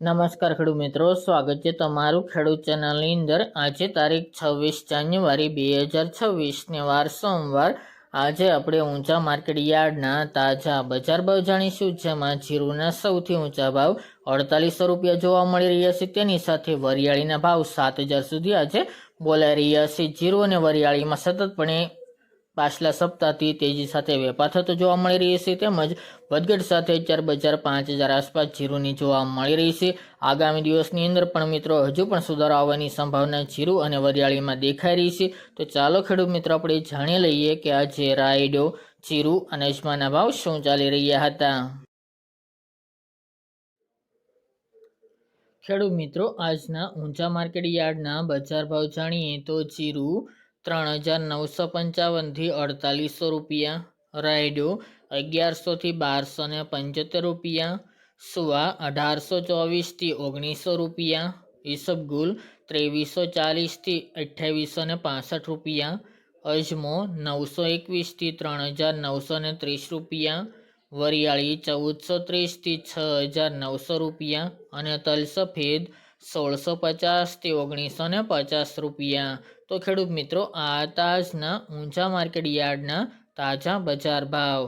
નમસ્કાર ખેડૂત મિત્રો, સ્વાગત છે તમારું ખેડૂત ચેનલની અંદર. આજે તારીખ છવ્વીસ જાન્યુઆરી બે હજાર છવ્વીસને વાર સોમવાર. આજે આપણે ઊંચા માર્કેટ યાર્ડના તાજા બજાર ભાવ જાણીશું, જેમાં જીરુના સૌથી ઊંચા ભાવ અડતાલીસો રૂપિયા જોવા મળી રહ્યા છે. તેની સાથે વરિયાળીના ભાવ સાત હજાર સુધી આજે બોલાઈ રહ્યા છે. જીરુ અને વરિયાળીમાં સતતપણે પાછલા સપ્તાહથી તેજી સાથે વેપાર થતો જોવા મળી રહી છે તેમજ વધઘટ સાથે ચાર બજાર પાંચ હજાર આસપાસ જીરુની જોવા મળી રહી છે. આગામી દિવસની અંદર પણ મિત્રો હજુ પણ સુધારો આવવાની સંભાવના જીરુ અને વરિયાળીમાં દેખાઈ રહી છે. તો ચાલો ખેડૂત મિત્રો આપણે જાણી લઈએ કે આજે રાયડો, જીરુ અને અજમાના ભાવ શું ચાલી રહ્યા હતા? ખેડૂત મિત્રો, આજના ઊંચા માર્કેટ યાર્ડના બજાર ભાવ જાણીએ તો જીરુ ત્રણ હજાર નવસો પંચાવનથી અડતાલીસો રૂપિયા રાયડો, અગિયારસોથી બારસો ને પંચોતેર રૂપિયા, સુવા અઢારસો ચોવીસથી ઓગણીસો રૂપિયા, ઈસબગુલ ત્રેવીસો ચાલીસથી અઠ્યાવીસો ને પાસઠ રૂપિયા, અજમો નવસો એકવીસથી ત્રણ હજાર નવસો ને ત્રીસ રૂપિયા, વરિયાળી ચૌદસો ત્રીસથી છ હજાર નવસો રૂપિયા અને તલ સફેદ સોળસો પચાસથી ઓગણીસો ને પચાસ રૂપિયા. તો ખેડૂત મિત્રો, આ તાજના ઊંચા માર્કેટ યાર્ડના તાજા બજાર ભાવ.